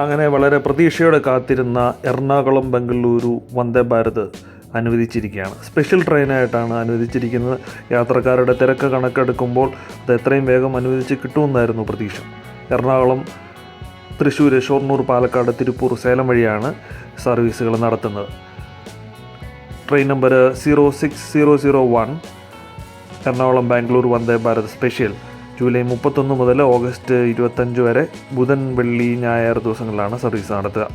അങ്ങനെ വളരെ പ്രതീക്ഷയോടെ കാത്തിരുന്ന എറണാകുളം ബംഗളൂരു വന്ദേ ഭാരത് അനുവദിച്ചിരിക്കുകയാണ്. സ്പെഷ്യൽ ട്രെയിനായിട്ടാണ് അനുവദിച്ചിരിക്കുന്നത്. യാത്രക്കാരുടെ തിരക്ക് കണക്കെടുക്കുമ്പോൾ അത് എത്രയും വേഗം അനുവദിച്ച് കിട്ടുമെന്നായിരുന്നു പ്രതീക്ഷ. എറണാകുളം തൃശ്ശൂർ ഷൊർണൂർ പാലക്കാട് തിരുപ്പൂർ സേലം വഴിയാണ് സർവീസുകൾ നടത്തുന്നത്. Train number zero six zero zero one Ernakulam Bangalore Vande Bharat special. July മുപ്പത്തൊന്ന് മുതൽ ഓഗസ്റ്റ് ഇരുപത്തഞ്ച് വരെ ബുധൻ വെള്ളി ഞായർ ദിവസങ്ങളിലാണ് സർവീസ് നടത്തുക.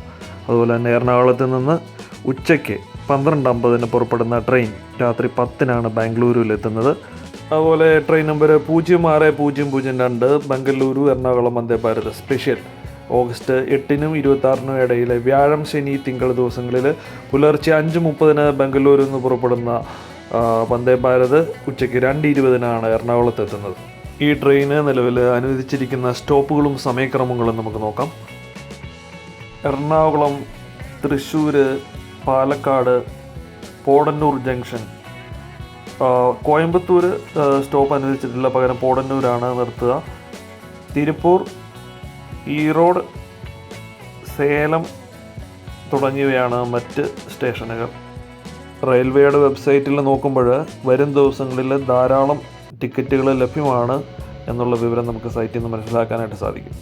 അതുപോലെ തന്നെ എറണാകുളത്ത് നിന്ന് ഉച്ചയ്ക്ക് പന്ത്രണ്ട് അമ്പതിന് പുറപ്പെടുന്ന ട്രെയിൻ രാത്രി പത്തിനാണ് ബാംഗ്ലൂരിൽ എത്തുന്നത്. അതുപോലെ ട്രെയിൻ നമ്പർ പൂജ്യം ആറ് പൂജ്യം പൂജ്യം രണ്ട് ബംഗളൂരു എറണാകുളം വന്ദേ ഭാരത് സ്പെഷ്യൽ ഓഗസ്റ്റ് എട്ടിനും ഇരുപത്താറിനും ഇടയിലെ വ്യാഴം ശനി തിങ്കൾ ദിവസങ്ങളിൽ പുലർച്ചെ അഞ്ച് മുപ്പതിന് ബംഗളൂരിൽ നിന്ന് പുറപ്പെടുന്ന വന്ദേ ഭാരത് ഉച്ചയ്ക്ക് രണ്ട് ഇരുപതിനാണ് എറണാകുളത്ത് എത്തുന്നത്. ഈ ട്രെയിന് നിലവിൽ അനുവദിച്ചിരിക്കുന്ന സ്റ്റോപ്പുകളും സമയക്രമങ്ങളും നമുക്ക് നോക്കാം. എറണാകുളം തൃശ്ശൂർ പാലക്കാട് പോടന്നൂർ ജംഗ്ഷൻ. കോയമ്പത്തൂർ സ്റ്റോപ്പ് അനുവദിച്ചിട്ടില്ല പകരം പോടന്നൂരാണ് നിർത്തുക. തിരുപ്പൂർ ഈറോഡ് സേലം തുടങ്ങിയവയാണ് മറ്റ് സ്റ്റേഷനുകൾ. റെയിൽവേയുടെ വെബ്സൈറ്റിൽ നോക്കുമ്പോൾ വരും ദിവസങ്ങളിൽ ധാരാളം ടിക്കറ്റുകൾ ലഭ്യമാണ് എന്നുള്ള വിവരം നമുക്ക് സൈറ്റിൽ നിന്ന് മനസ്സിലാക്കാനായിട്ട് സാധിക്കും.